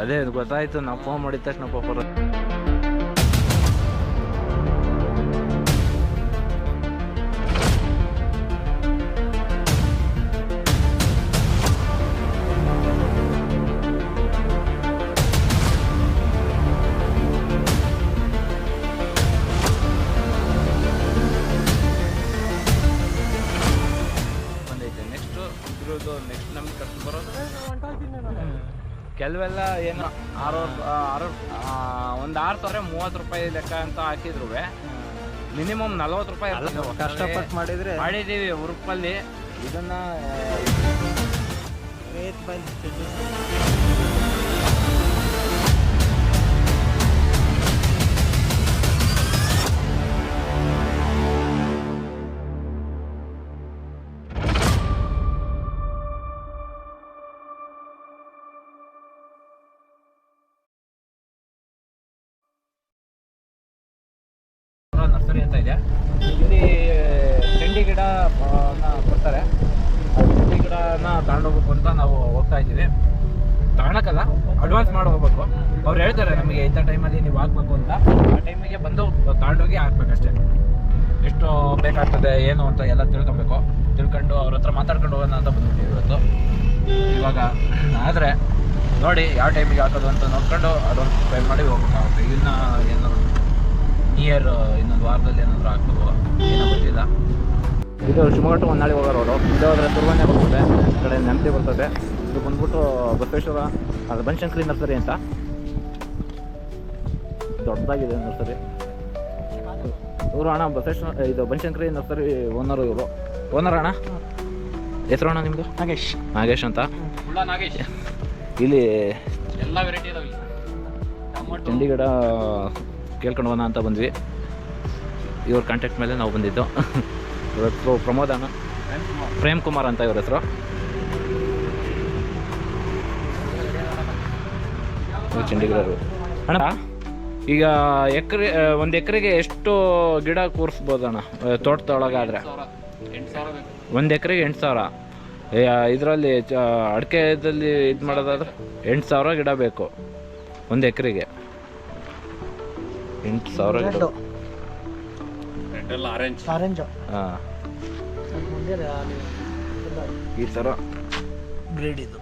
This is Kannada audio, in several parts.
ಅದೇ ಗೊತ್ತಾಯ್ತು ನಾವು ಫೋನ್ ಮಾಡಿದ ತಕ್ಷಣ ಪಾಪ ಕೆಲವೆಲ್ಲ ಏನು ಆರು ಆರು ಒಂದು ಆರು ಸಾವಿರ ಮೂವತ್ತು ರೂಪಾಯಿ ಲೆಕ್ಕ ಅಂತ ಹಾಕಿದ್ರು. ಮಿನಿಮಮ್ ನಲ್ವತ್ತು ರೂಪಾಯಿ. ಕಷ್ಟಪಟ್ಟು ಮಾಡಿದ್ರೆ ಮಾಡಿದ್ದೀವಿ ಉರುಪಲ್ಲಿ ಇದನ್ನ ನರ್ಸರಿ ಅಂತ ಇದೆ. ಇಲ್ಲಿ, ಚೆಂಡಿ ಗಿಡ ಕೊಡ್ತಾರೆ. ಚೆಂಡಿ ಗಿಡನ ತಗೊಂಡೋಗ್ಬೇಕು ಅಂತ ನಾವು ಹೋಗ್ತಾ ಇದ್ದೀವಿ. ತಗೊಳಕ್ಕಲ್ಲ ಅಡ್ವಾನ್ಸ್ ಮಾಡಿ ಹೋಗ್ಬೇಕು. ಅವ್ರು ಹೇಳ್ತಾರೆ ನಮಗೆ ಇಂಥ ಟೈಮಲ್ಲಿ ನೀವು ಹಾಕ್ಬೇಕು ಅಂತ. ಆ ಟೈಮಿಗೆ ಬಂದು ತಗೊಂಡೋಗಿ ಹಾಕ್ಬೇಕಷ್ಟೇ. ಎಷ್ಟು ಬೇಕಾಗ್ತದೆ, ಏನು ಅಂತ ಎಲ್ಲ ತಿಳ್ಕೊಬೇಕು. ತಿಳ್ಕೊಂಡು ಅವ್ರ ಹತ್ರ ಮಾತಾಡ್ಕೊಂಡು ಹೋಗೋಣ ಅಂತ ಬಂದ್ಬಿಟ್ಟಿವಿ ಇವತ್ತು. ಇವಾಗ, ಆದರೆ, ನೋಡಿ, ಯಾವ ಟೈಮಿಗೆ ಹಾಕೋದು ಅಂತ ನೋಡ್ಕೊಂಡು ಅದೊಂದು ಪೇ ಮಾಡಿ ಹೋಗ್ಬೇಕಾಗುತ್ತೆ. ಇನ್ನು ಏನು ನಿಯರ್ ಇನ್ನೊಂದು ವಾರದಲ್ಲಿ ಏನಾದರೂ ಆಗ್ಬೋದು ಏನೋ ಗೊತ್ತಿಲ್ಲ. ಇದು ಶಿವಮೊಗ್ಗ ಟು ಹೊನ್ನಾಳಿ ಹೋಗೋ ರೋಡು ಇದು ಹೋದ್ರೆ ತುರ್ವನೆ ಬರ್ತದೆ ಈ ಕಡೆ ನೆಮ್ಮದಿ ಬರ್ತದೆ. ಇದು ಬಂದ್ಬಿಟ್ಟು ಬಸವೇಶ್ವರ ಅದು ಬನಶಂಕರಿ ನರ್ಸರಿ ಅಂತ. ದೊಡ್ಡದಾಗಿದೆ ನರ್ಸರಿ. ಇವರು ಅಣ್ಣ ಬಸವೇಶ್ವರ ಇದು ಬನಶಂಕರಿ ನರ್ಸರಿ ಓನರು ಇವರು. ಓನರ್ ಅಣ್ಣ? ಹೆಸರು ಅಣ್ಣ ನಿಮ್ಮದು ನಾಗೇಶ್. ನಾಗೇಶ್ ಅಂತ? ನಾಗೇಶ್. ಇಲ್ಲಿ ಎಲ್ಲ ವೆರೈಟಿ ಇದಾವೆ ಟೊಮೊಟೊ. ಕೇಳ್ಕೊಂಡು ಹೋಗೋಣ ಅಂತ ಬಂದ್ವಿ. ಇವ್ರ ಕಾಂಟ್ಯಾಕ್ಟ್ ಮೇಲೆ ನಾವು ಬಂದಿದ್ದು. ಇವ್ರ ಹೆಸರು ಪ್ರಮೋದ್ ಅಣ್ಣ. ಪ್ರೇಮ್ ಕುಮಾರ್ ಅಂತ ಇವ್ರ ಹೆಸರು ತಿಂಡಿ ಅಣ್ಣ, ಈಗ ಎಕರೆ ಒಂದು ಎಕರೆಗೆ ಎಷ್ಟು ಗಿಡ ಕೂರಿಸ್ಬೋದು ಅಣ್ಣ ತೋಟದೊಳಗಾದ್ರೆ? ಒಂದು ಎಕರೆಗೆ ಎಂಟು ಸಾವಿರ. ಇದರಲ್ಲಿ ಅಡಿಕೆದಲ್ಲಿ ಇದು ಮಾಡೋದಾದ್ರೆ ಎಂಟು ಸಾವಿರ ಗಿಡ ಬೇಕು, ಒಂದು ಎಕರೆಗೆ. ಎಂಟು ಸಾವಿರ ಗಿಡ ಆರೆಂಜ್ ಆರೆಂಜು ಹಾಂ. ಮುಂದೆ ಈ ಥರ ಬ್ರೀಡ್ ಇದು.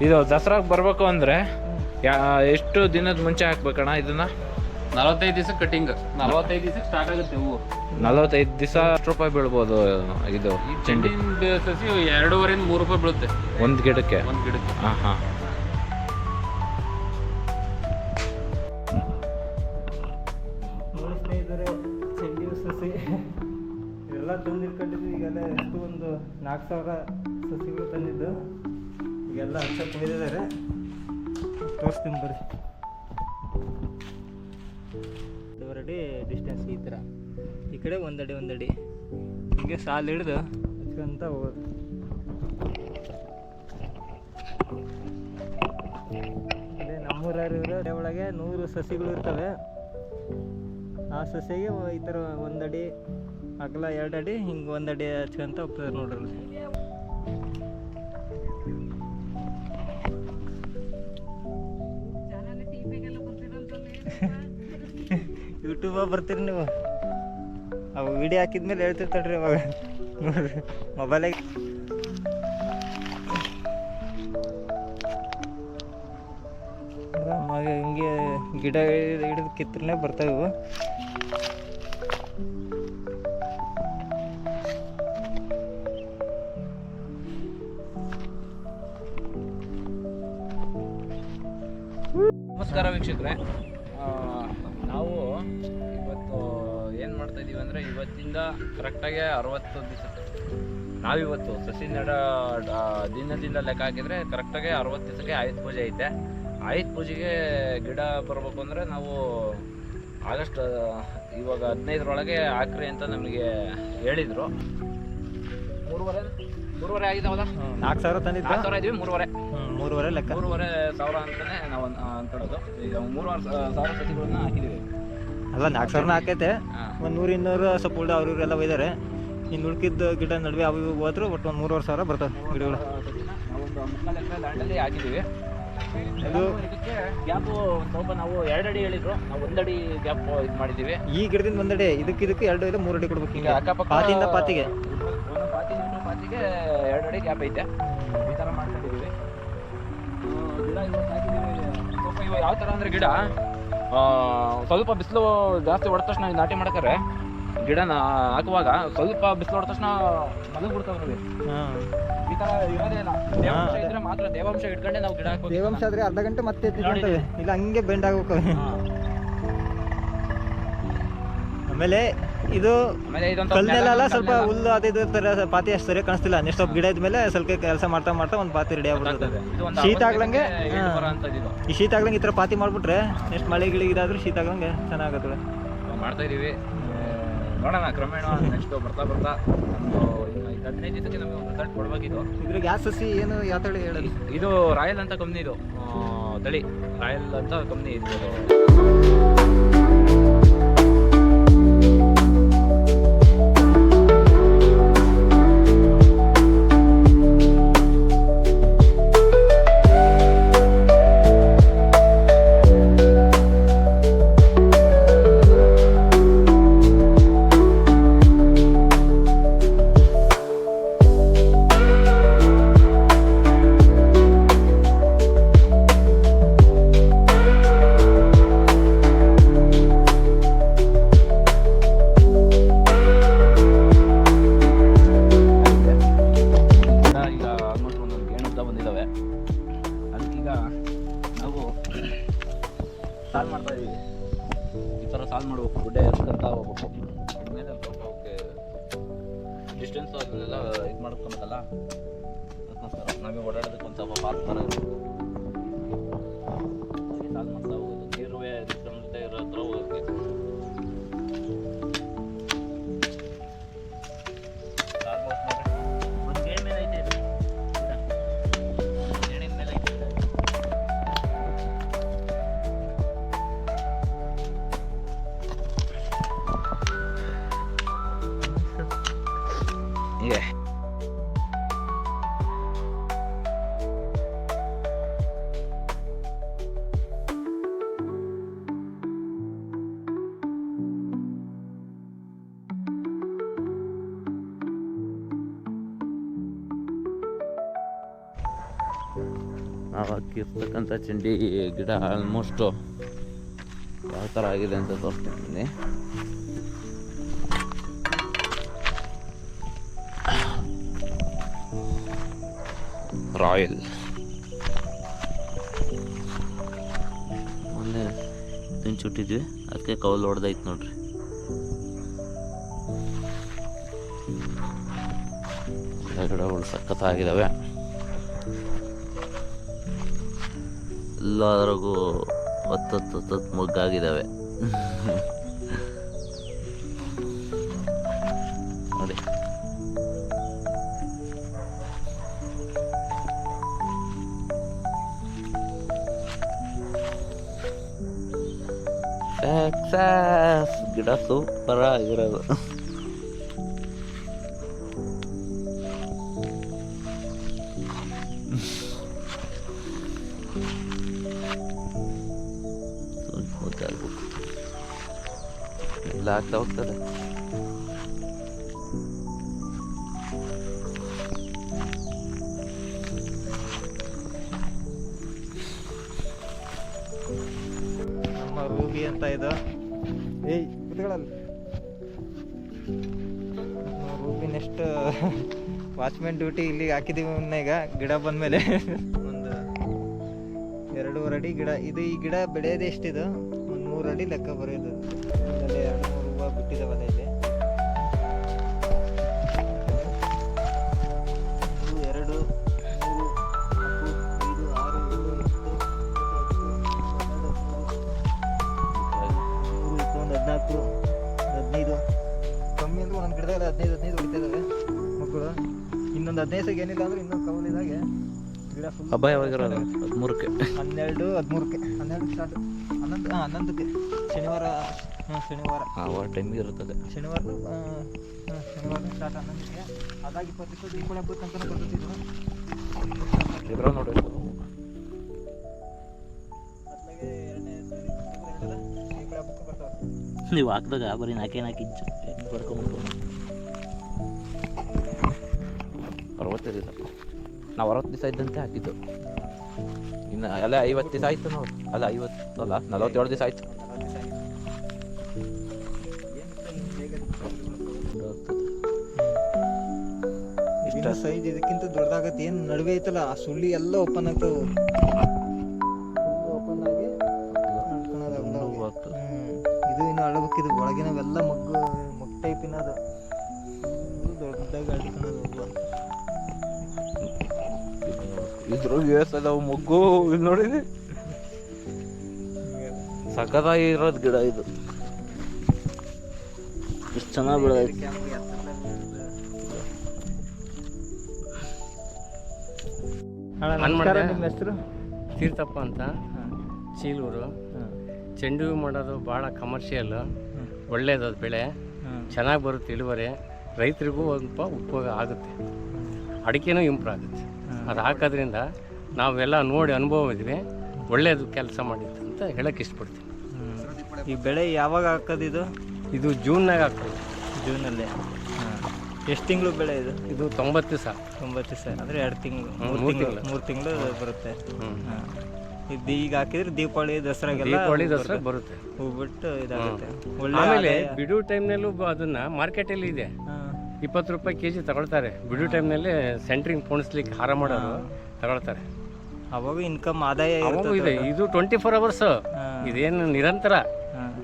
ಇದು ದಸರಾಗೆ ಬರಬೇಕು ಅಂದರೆ ಯಾ ಎಷ್ಟು ದಿನದ ಮುಂಚೆ ಹಾಕ್ಬೇಕಣ್ಣ ಇದನ್ನ? ನಲವತ್ತೈದು ದಿವಸ ಕಟಿಂಗ್ ನಲವತ್ತೈದು ದಿವಸ ಸ್ಟಾರ್ಟ್ ಆಗುತ್ತೆ ಹೂವು. ನಲವತ್ತೈದು ದಿವಸ ಎಷ್ಟು ರೂಪಾಯಿ ಬೀಳ್ಬೋದು ಇದು ಈ ಚೆಂಡಿ ಸಸಿ ಎರಡೂವರೆಯಿಂದ ಮೂರು ರೂಪಾಯಿ ಬೀಳುತ್ತೆ. ಒಂದು ಗಿಡಕ್ಕೆ? ಒಂದು ಗಿಡಕ್ಕೆ. ಹಾಂ ಹಾಂ. ನಾಲ್ಕು ಸಾವಿರ ಸಸಿಗಳು ತಂದಿದ್ದು. ಈಗೆಲ್ಲ ಹಚ್ಚಕ್ಕೆ ಹೋಗಿದ್ದಾರೆ. ತೋರಿಸ್ತೀನಿ ಬರ್ರಿ. ಅಡಿ ಡಿಸ್ಟೆನ್ಸ್ ಈ ಥರ. ಈ ಕಡೆ ಒಂದಡಿ ಒಂದಡಿ. ಹೀಗೆ ಸಾಲು ಹಿಡಿದು ಹಚ್ಕೊಂತ ಹೋಗೋದು. ಅದೇ ನಮ್ಮೂರವ್ರು ಒಳಗೆ ನೂರು ಸಸಿಗಳು ಇರ್ತವೆ. ಆ ಸಸಿಗೆ ಈ ಥರ ಒಂದಡಿ ಅಗಲ ಎರಡು ಅಡಿ, ಹಿಂಗೆ ಒಂದಡಿ ಹಚ್ಕೊಂತ ಹೋಗ್ತದೆ ನೋಡ್ರಿ ಅಲ್ಲಿ. ಯೂಟ್ಯೂಬ ಬರ್ತೀರಿ ನೀವು. ಅವು ವಿಡಿಯೋ ಹಾಕಿದ್ಮೇಲೆ ಹೇಳ್ತಿರ್ತಾಳ್ರಿ ಅವಾಗ ನೋಡ್ರಿ ಮೊಬೈಲಾಗ ಹಿಂಗೆ ಗಿಡ ಹಿಡಿದು ಕಿತ್ತನೆ ಬರ್ತಾವೆ ಇವು. ನಮಸ್ಕಾರ ವೀಕ್ಷಕರೇ. ನಾವು ಇವತ್ತು ಏನು ಮಾಡ್ತಾ ಇದ್ದೀವಿ ಅಂದರೆ ಇವತ್ತಿಂದ ಕರೆಕ್ಟಾಗಿ ಅರವತ್ತು ದಿವಸ ನಾವಿವತ್ತು ಸಸಿ ನೆಡ ದಿನದಿಂದ ಲೆಕ್ಕ ಹಾಕಿದರೆ ಕರೆಕ್ಟಾಗಿ ಅರವತ್ತು ದಿವಸಕ್ಕೆ ಆಯುಧ ಪೂಜೆ ಐತೆ. ಆಯುಧ ಪೂಜೆಗೆ ಗಿಡ ಬರಬೇಕು ಅಂದರೆ ನಾವು ಆಗಸ್ಟ್ ಇವಾಗ ಹದಿನೈದರೊಳಗೆ ಹಾಕ್ರಿ ಅಂತ ನಮಗೆ ಹೇಳಿದರು. ಮೂರುವರೆ ಮೂರುವರೆ ಆಗಿದ್ದಾವಲ್ಲ ನಾಲ್ಕು ಸಾವಿರ ತಂದಿದ್ದು? ಸಾವಿರ ಇದ್ದೀವಿ ಮೂರುವರೆ. ಮೂರುವರೆ ಲೆಕ್ಕ? ಮೂರುವರೆ ಸಾವಿರ ಅಂತಾನೆ ನಾವು ಅನ್- ಅನ್ಕೊಳ್ಳೋದು ಈಗ ಮೂರುವರೆ ಸಾವಿರ ಸಸಿಗಳನ್ನ ಹಾಕಿದೀವಿ. ಅಲ್ಲ ನಾಲ್ಕು ಸಾವಿರನ ಹಾಕೈತೆ. ಒಂದು ನೂರು ಇನ್ನೂರು ಸ್ವಲ್ಪ ಉಳ್ದ ಅವ್ರ ಇವರೆಲ್ಲ ಒಯ್ದಾರೆ. ಇನ್ನು ಉಳ್ಕಿದ್ದ ಗಿಡ ನಡುವೆ ಅವು ಇವು ಹೋದ್ರು ಒಟ್ಟು ಒಂದು ಮೂರುವರೆ ಸಾವಿರ ಬರ್ತವೆ ಗಿಡಗಳು. ಒಂದು ಮುಕ್ಕಾಲು ಎಕರೆ ಲ್ಯಾಂಡಲ್ಲಿ ಹಾಕಿದ್ದೀವಿ ಇದು ಇದಕ್ಕೆ ಗ್ಯಾಪು ಸ್ವಲ್ಪ ನಾವು ಎರಡು ಅಡಿ ಹೇಳಿದ್ರು. ನಾವು ಒಂದಡಿ ಗ್ಯಾಪ್ ಇದು ಮಾಡಿದ್ದೀವಿ ಈ ಗಿಡದಿಂದ ಒಂದಡಿ ಇದಕ್ಕೆ ಇದಕ್ಕೆ ಎರಡು ಇಲ್ಲ ಮೂರು ಅಡಿ ಕೊಡ್ಬೇಕು ಈಗ ಅಕ್ಕಪಕ್ಕ ಪಾತಿಯಿಂದ ಪಾತಿಗೆ. ಒಂದು ಪಾತಿಯಿಂದ ಪಾತಿಗೆ ಎರಡು ಅಡಿ ಗ್ಯಾಪ್ ಐತೆ. ಇವಾಗ ಯಾವ ಥರ ಅಂದರೆ ಗಿಡ ಆ, ಸ್ವಲ್ಪ ಬಿಸಿಲು ಜಾಸ್ತಿ ಹೊಡೆದ ತಕ್ಷಣ ಇದು ನಾಟಿ ಮಾಡ್ತಾರೆ. ಗಿಡನ ಹಾಕುವಾಗ ಸ್ವಲ್ಪ ಬಿಸಿಲು ಹೊಡೆದ ತಕ್ಷಣ ಹಾಂ. ಈ ಥರ ಇರೋದೇ ಇಲ್ಲ. ತೇವಾಂಶ. ಇದ್ರೆ ಮಾತ್ರ ತೇವಾಂಶ ಇಟ್ಕೊಂಡೆ ನಾವು ಗಿಡ ಹಾಕೋದು ತೇವಾಂಶ ಆದ್ರೆ ಅರ್ಧ ಗಂಟೆ ಮತ್ತೆ ಇಲ್ಲ ಹಂಗೆ ಬೆಂಡ್ ಆಗ್ಬೇಕು. ಆಮೇಲೆ ಇದು ಕಲ್ಲೆಲ್ಲ ಸ್ವಲ್ಪ ಹುಲ್ಲು ಅದು ಇದು ತರ ಪಾತಿ ಅಷ್ಟು ಸರಿಯಾಗಿ ಕಾಣಿಸ್ತಿಲ್ಲ. ನೆಕ್ಸ್ಟ್ ಗಿಡ ಇದ್ಮೇಲೆ ಸ್ವಲ್ಪ ಕೆಲಸ ಮಾಡ್ತಾ ಮಾಡ್ತಾ ಒಂದು ಪಾತಿ ರೆಡಿ ಆಗ್ಬಿಡ್ತದೆ ಶೀತ ಆಗ್ಲಂಗೆ. ಈ ಶೀತ ಆಗ್ಲಂಗೆ ಈ ಥರ ಪಾತಿ ಮಾಡ್ಬಿಟ್ರೆ ನೆಕ್ಸ್ಟ್ ಮಳೆ ಗಿಳಿ ಇದಾದ್ರೆ ಶೀತ ಆಗ್ಲಂಗೆ ಚೆನ್ನಾಗತ್ತೆ ಮಾಡ್ತಾ ಇದೀವಿ ನೋಡೋಣ ಕ್ರಮೇಣ ನೆಕ್ಸ್ಟ್ ಬರ್ತಾ ಬರ್ತಾ. ಒಂದು ಇನ್ನು ಹದಿನೈದು ದಿವಸಕ್ಕೆ ನಮಗೆ ಒಂದು ರಿಸಲ್ಟ್ ಕೊಡ್ಬೇಕಿತ್ತು ಇದ್ರಾಗ ಯಾವ ಸಸಿ ಏನು ಯಾವ ತಳಿ ಇದು ರಾಯಲ್ ಅಂತ ಕಂಪ್ನಿ ಇದು. ತಳಿ. ರಾಯಲ್ ಅಂತ ಕಂಪ್ನಿ ಇದು. ನಾವು ಚಂಡಿ, ಗಿಡ ಆಲ್ಮೋಸ್ಟು ಯಾವ ಥರ ಆಗಿದೆ ಅಂತ ತೋರಿಸ್ತೀನಿ ರಾಯಲ್. ಮೊನ್ನೆ ತಿಂಚುಟ್ಟಿದ್ವಿ ಅದಕ್ಕೆ ಕೌಲ್ ಹೊಡೆದೈತೆ ನೋಡ್ರಿ. ಗಿಡಗಳು ಸಖತ್ತಾಗಿದ್ದಾವೆ ಎಲ್ಲರಿಗೂ ಹತ್ತತ್ತು ಮೊಗ್ಗಾಗಿದ್ದಾವೆ. ನೋಡಿ. ಗಿಡ ಸೂಪರ್ ಆಗಿರೋದು. ಆಗ್ತಾ ಹೋಗ್ತದೆ. ನಮ್ಮ ರೂಬಿ ಅಂತ ಇದು. ಏಯ್ ಕುತ್ಕೊಳ್ಳಲ್ಲ. ರೂಬಿ ನೆಕ್ಸ್ಟ್ ವಾಚ್ಮೆನ್ ಡ್ಯೂಟಿ ಇಲ್ಲಿಗೆ ಹಾಕಿದೀವಿ ಮೊನ್ನೆ ಈಗ. ಗಿಡ ಬಂದ್ಮೇಲೆ. ಒಂದು ಎರಡೂವರೆ ಅಡಿ ಗಿಡ. ಇದು ಈ ಗಿಡ ಬೆಳೆಯೋದು ಎಷ್ಟಿದು? ಒಂದು ಮೂರು ಅಡಿ ಲೆಕ್ಕ ಬರೆಯೋದು ಇಲ್ಲಿ ಒಂದು, ಎರಡು ಮೂರು ನಾಲ್ಕು ಐದು ಆರು ಏಳು ಎಂಟು ಇಪ್ಪತ್ತೊಂದು ಹದಿನಾಲ್ಕು ಹದಿನೈದು ಕಮ್ಮಿ ಅಂದ್ರೆ ಗಿಡದಾಗ ಹದಿನೈದು ಹದಿನೈದು ಮಕ್ಕಳು. ಇನ್ನೊಂದು ಹದಿನೈದು ಸಹ ಏನಿಲ್ಲ ಅಂದ್ರೆ ಇನ್ನೊಂದು ಕವಲಿದಾಗೆ ಗಿಡ ಫುಲ್ ಹದಿಮೂರಕ್ಕೆ. ಹನ್ನೆರಡು ಹದಿಮೂರಕ್ಕೆ. ಹನ್ನೆರಡು ಸ್ಟಾರ್ಟ್ ಹನ್ನೊಂದು ಹಾಂ ಹನ್ನೊಂದಕ್ಕೆ. ಶನಿವಾರ ಶನಿವಾರ. ಆ ಟೈಮಿಗೆ ಇರುತ್ತದೆ. ಶನಿವಾರ ಶನಿವಾರ ಸ್ಟಾರ್ಟ್ ಹನ್ನೊಂದಕ್ಕೆ ಅದಾಗಿ ಇಪ್ಪತ್ತು ಇಪ್ಪತ್ತು ದೀಪಾವಳಿ ಹಬ್ಬಕ್ಕೆ ಅಂತ ಬರ್ತಿದ್ರು ಇದ್ರ ನೋಡಿ ನೀವು ಹಾಕಿದಾಗ ಬರೀ ನಾಲ್ಕೇ ನಾಲ್ಕು ಇಂಚು ಬರ್ಕೊಂಬಿಟ್ಟು ಅರವತ್ತೈದಿಲ್ಲ ನಾವು ಅರವತ್ತು ದಿವಸ ಇದ್ದಂತೆ ಹಾಕಿದ್ದು. ಇನ್ನು ಅಲ್ಲ ಐವತ್ತು ದಿವಸ ಆಯ್ತು ನೋಡಿ. ಅಲ್ಲ ಐವತ್ತು ಅಲ್ಲ ನಲವತ್ತೇಳು ದಿವಸ ಆಯ್ತು. ಇಷ್ಟ ಸೈಜ್ ಇದಕ್ಕಿಂತ ದೊಡ್ಡದಾಗತ್ತೆ. ಏನು ನಡುವೆ ಐತಲ್ಲ ಆ ಸುಳ್ಳಿ ಎಲ್ಲ ಓಪನ್ ಆಗ್ತಾವ ಓಪನ್ ಆಗಿ ಇದು ಇನ್ನು ಅಳಬೇಕಿದು ಒಳಗಿನವೆಲ್ಲ ಮಗ್ಗು ಮಗ್ ಟೈಪಿನ ಅದು. ದೊಡ್ಡದಾಗಿ ಅಡ್ಕೊಳೋದು ಹೂವು ಇದ್ರಾಗ ಎಷ್ಟು ಅದಾವ ಮಗ್ಗು. ಇಲ್ಲಿ ನೋಡಿದ್ರಿ ಸಖತ್ತಾಗಿ ಇರೋದು ಗಿಡ ಇದು. ಇಷ್ಟು ಚೆನ್ನಾಗಿ ಬೆಳೆದೈತಿ. ನಮಸ್ಕಾರ ಮಾಡ್ದೆ. ನಿಮ್ಮ ಹೆಸರು? ತೀರ್ಥಪ್ಪ ಅಂತ. ಚೀಲೂರು. ಚೆಂಡು ಹೂ ಮಾಡೋದು ಭಾಳ ಕಮರ್ಷಿಯಲ್ ಒಳ್ಳೇದು ಅದು ಬೆಳೆ. ಚೆನ್ನಾಗಿ ಬರುತ್ತೆ ಇಳುವರಿ. ರೈತರಿಗೂ ಸ್ವಲ್ಪ ಉಪಯೋಗ ಆಗುತ್ತೆ. ಅಡಿಕೆನೂ ಇಂಪ್ರೂವ್ ಆಗುತ್ತೆ. ಅದು ಹಾಕೋದ್ರಿಂದ ನಾವೆಲ್ಲ ನೋಡಿ ಅನುಭವ ಇದ್ವಿ ಒಳ್ಳೆಯದು ಕೆಲಸ ಮಾಡಿತ್ತು ಅಂತ ಹೇಳಕ್ಕೆ ಇಷ್ಟಪಡ್ತೀನಿ. ಈ ಬೆಳೆ ಯಾವಾಗ ಹಾಕೋದಿದು ಇದು? ಇದು ಜೂನ್ನಾಗ ಹಾಕೋದು ಜೂನಲ್ಲಿ ಎಷ್ಟು ತಿಂಗಳು ಬೆಳೆ ಇದು? ಇದು ತೊಂಬತ್ತು ದಿವಸ ತೊಂಬತ್ತು ದಿವಸ ಅಂದರೆ ಎರಡು ತಿಂಗಳು. ಮೂರು ತಿಂಗಳು. ಮೂರು ತಿಂಗಳು ಬರುತ್ತೆ. ಹಾಂ. ಇದು ಈಗ ಹಾಕಿದ್ರೆ ದೀಪಾವಳಿ ದಸರಾಗೆಲ್ಲ ದೀಪಾವಳಿ ದಸರಾ ಬರುತ್ತೆ. ಹೂ ಬಿಟ್ಟು ಇದಾಗುತ್ತೆ ಒಳ್ಳೆ ಆಮೇಲೆ. ಬಿಡು ಟೈಮ್ನಲ್ಲೂ ಅದನ್ನ ಮಾರ್ಕೆಟಲ್ಲಿ ಇದೆ. ಇಪ್ಪತ್ತು ರೂಪಾಯಿ ಕೆ ಜಿ ತಗೊಳ್ತಾರೆ. ಬಿಡು ಟೈಮ್ನಲ್ಲಿ ಸೆಂಟ್ರಿಂಗ್ ಪೋಣಿಸ್ಲಿಕ್ಕೆ ಹಾರ ಮಾಡೋದು ತಗೊಳ್ತಾರೆ. ಅವಾಗ ಇನ್ಕಮ್ ಆದಾಯ ಇದೆ. ಇದು ಟ್ವೆಂಟಿ ಫೋರ್ ಅವರ್ಸ್. ಇದೇನು ನಿರಂತರ.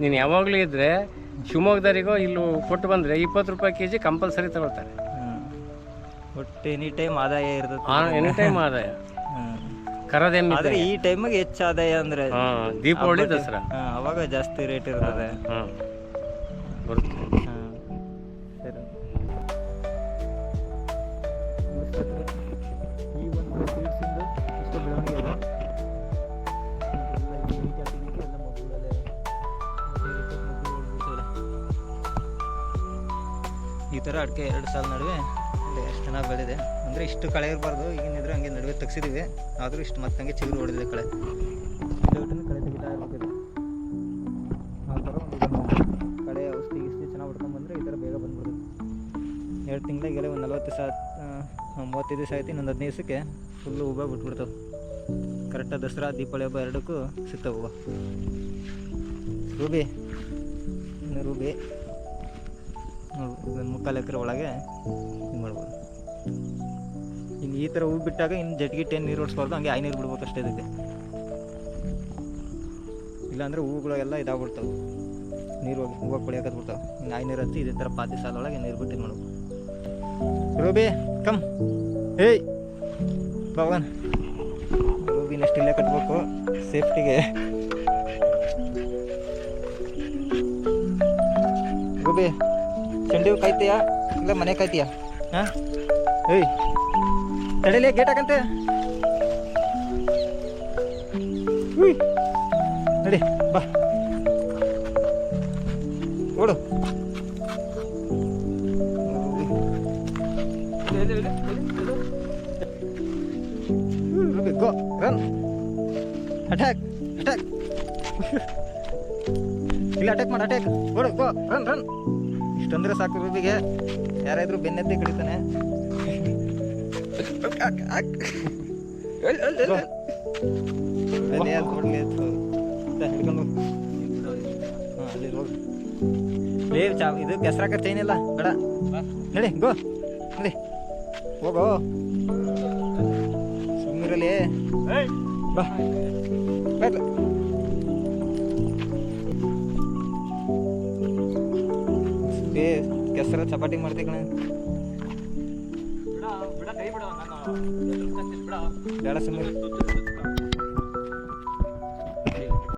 ನೀನು ಯಾವಾಗಲೂ ಇದ್ರೆ ಶಿವಮೊಗ್ಗದವರಿಗೋ ಇಲ್ಲೂ ಕೊಟ್ಟು ಬಂದರೆ ಇಪ್ಪತ್ತು ರೂಪಾಯಿ ಕೆ ಜಿ ಕಂಪಲ್ಸರಿ ತಗೊಳ್ತಾರೆ. ಒಟ್ಟು ಎನಿ ಟೈಮ್ ಆದಾಯ ಇರ್ತದೆ. ಎನಿ ಟೈಮ್ ಆದಾಯ. ಕರದೆಮ್ಮೆ ಆದ್ರೆ ಈ ಟೈಮಿಗೆ ಹೆಚ್ಚು ಆದಾಯ ಅಂದರೆ ದೀಪಾವಳಿ ದಸರಾ. ಅವಾಗ ಜಾಸ್ತಿ ರೇಟ್ ಇರ್ತದೆ. ಹಾಂ ಬರುತ್ತೆ. ಥರ ಅಡಿಕೆ ಎರಡು ಸಾಲ ನಡುವೆ. ನೋಡಿ ಎಷ್ಟು ಚೆನ್ನಾಗಿ ಬೆಳೆದಿದೆ ಅಂದರೆ ಇಷ್ಟು ಕಳೆ ಇರಬಾರ್ದು. ಈಗಿನಿದ್ರೆ ಹಂಗೆ ನಡುವೆ ತೆಗ್ಸಿದ್ದೀವಿ ಆದರೂ ಇಷ್ಟು ಮತ್ತೆ ಹಂಗೆ ಚಿಗುರು ಹೊಡೆದಿದೆ ಕಳೆ. ಕಳೆ ತೆಗಿತಾ ಇರ್ಬೇಕಿದೆ ಆ ಥರ ಒಂದು ಕಳೆ, ಔಷಧಿ, ಗಿಷ್ಟಿ ಚೆನ್ನಾಗಿ ಹೊಡ್ಕೊಂಬಂದ್ರೆ ಈ ಥರ ಬೇಗ ಬಂದ್ಬಿಡುತ್ತೆ. ಎರಡು ತಿಂಗಳಿಗೆಲ್ಲ ಒಂದು ನಲ್ವತ್ತು ಸಾವಿರ ಮೂವತ್ತೈದು ದಿವಸ ಆಯ್ತು, ಇನ್ನೊಂದು ಹದಿನೈದು ದಿವಸಕ್ಕೆ ಫುಲ್ಲು ಹೂವು ಬಿಟ್ಬಿಡ್ತಾವೆ. ಕರೆಕ್ಟಾಗಿ ದಸರಾ, ದೀಪಾವಳಿ ಹಬ್ಬ ಎರಡಕ್ಕೂ ಸಿಗ್ತಾವೆ ಹೂವು. ರೂಬಿ. ರೂಬಿ. ನೋಡು ಒಂದು ಮುಕ್ಕಾಲು ಎಕರೆ ಒಳಗೆ ಇದು ಮಾಡ್ಬೋದು. ಇನ್ನು ಈ ಥರ ಹೂ ಬಿಟ್ಟಾಗ ಇನ್ನು ಜಟ್ಗಿಟ್ಟು ಏನು ನೀರು ಓಡಿಸ್ಬಾರ್ದು ಹಂಗೆ ಐ ನೀರು ಬಿಡ್ಬೇಕು ಅಷ್ಟೇ ಇದಕ್ಕೆ. ಇಲ್ಲಾಂದರೆ ಹೂಗಳೆಲ್ಲ ಇದಾಗ್ಬಿಡ್ತಾವೆ. ನೀರು ಹೋಗಿ ಹೂವು ಕೊಳಿಯಕತ್ ಬಿಡ್ತಾವೆ ಇನ್ನು ಐ ನೀರು ಹಚ್ಚಿ ಇದೇ ಥರ ಪಾತಿ ಸಾಲ ಒಳಗೆ ನೀರು ಬಿಟ್ಟು ಮಾಡ್ಬೇಕು. Ruby, come. ಏಯ್, ಭಗವಾನ್. ರೂಬಿನ ಎಷ್ಟು ಇಲ್ಲೇ ಕಟ್ಬೇಕು. ಸೇಫ್ಟಿಗೆ. ರೂಬಿ. ಚಂಡಿ ಹೂ ಕಾಯ್ತೀಯಾ ಇಲ್ಲ ಮನೆ ಕಾಯ್ತೀಯಾ? ಹಾಂ? ಏಯ್ ತಡೀಲಿ ಗೇಟ್ ಹಾಕಂತೆ. ನಡಿ ಬಾ. ಓಡು. ಗೋ ರನ್ ಅಟ್ಯಾಕ್ ಅಟ್ಯಾಕ್ ಇಲ್ಲ ಅಟ್ಯಾಕ್ ಮಾಡಿ ಅಟ್ಯಾಕ್ ಓಡು ಗೋ ರನ್ ರನ್ ಇಷ್ಟಂದ್ರೆ ಸಾಕು ರೂಬಿಗೆ ಯಾರಾದ್ರೂ ಬೆನ್ನೆತ್ತಿ ಕಡಿತಾನೆ. ಅಲ್ಲಿ ಯಾರು ಕೊಡ್ಲಿ ಅಂತ ಹಿಡ್ಕೊಂಡು ಹಾಂ ಅಲ್ಲಿ ಹೋಗಿ ಲೇ ಚಾ ಇದು ಕೆಸರಾಕ ಚೈನ್ ಇಲ್ಲ ಬೇಡ. ನಡಿ ಗೋ. ನಡಿ. ಹೋಗೋ ಸುಮ್ಮನಿರಲಿ ಬಾ. ಬರ್ಲ ಏ ಕೆಸರ ಚಪಾತಿ ಮಾಡ್ತೀವಿ ಕಣ. ಬೇಡ ಸುಮ್ಮನೆ.